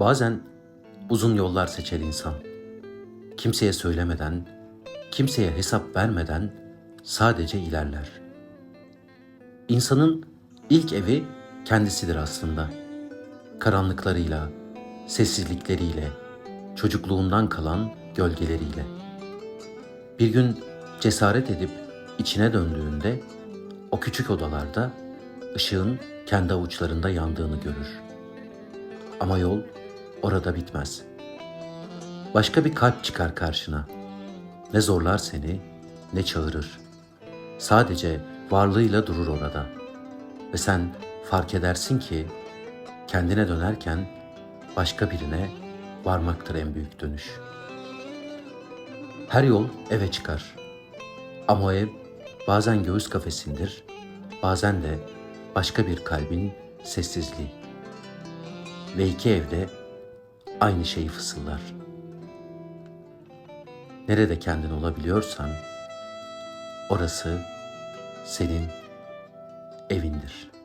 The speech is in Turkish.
Bazen uzun yollar seçer insan. Kimseye söylemeden, kimseye hesap vermeden sadece ilerler. İnsanın ilk evi kendisidir aslında. Karanlıklarıyla, sessizlikleriyle, çocukluğundan kalan gölgeleriyle. Bir gün cesaret edip içine döndüğünde o küçük odalarda ışığın kendi avuçlarında yandığını görür. Ama yol orada bitmez. Başka bir kalp çıkar karşına. Ne zorlar seni, ne çağırır. Sadece varlığıyla durur orada. Ve sen fark edersin ki kendine dönerken başka birine varmaktır en büyük dönüş. Her yol eve çıkar. Ama o ev bazen göğüs kafesindir, bazen de başka bir kalbin sessizliği. Ve iki evde aynı şeyi fısıldar. Nerede kendin olabiliyorsan, orası senin evindir.''